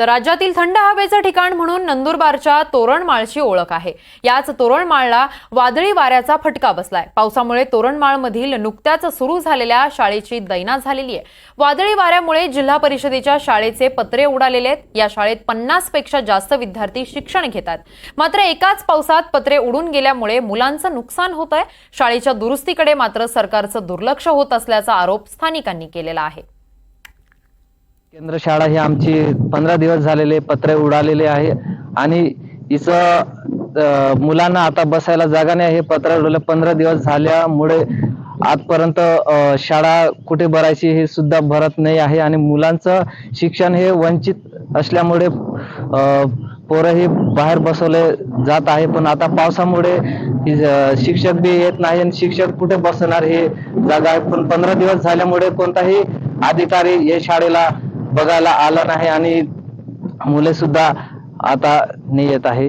तर राज्यातील थंड हवेचं ठिकाण म्हणून नंदुरबारच्या तोरणमाळची ओळख आहे. याच तोरणमाळला वादळी वाऱ्याचा फटका बसलाय. पावसामुळे तोरणमाळमधील नुकत्याच सुरू झालेल्या शाळेची दैना झालेली आहे. वादळी वाऱ्यामुळे जिल्हा परिषदेच्या शाळेचे पत्रे उडालेले आहेत. या शाळेत पन्नासपेक्षा जास्त विद्यार्थी शिक्षण घेतात मात्र एकाच पावसात पत्रे उडून गेल्यामुळे मुलांचं नुकसान होत आहे शाळेच्या दुरुस्तीकडे मात्र सरकारचं दुर्लक्ष होत असल्याचा आरोप स्थानिकांनी केलेला आहे. केंद्र शाळा ही आमची पंधरा दिवस झालेले पत्रे उडालेले आहे. आणि इथं मुलांना आता बसायला जागा नाही हे पत्र उडवलं पंधरा दिवस झाल्यामुळे आजपर्यंत शाळा कुठे भरायची हे सुद्धा भरत नाही आहे. आणि मुलांचं शिक्षण हे वंचित असल्यामुळे पोरं हे बाहेर बसवले जात आहे. पण आता पावसामुळे शिक्षक बी येत नाही आणि शिक्षक कुठे बसणार हे जागा आहे. पण पंधरा दिवस झाल्यामुळे कोणताही अधिकारी हे शाळेला बघायला आला नाही आणि मुले सुद्धा आता नाही येत आहे.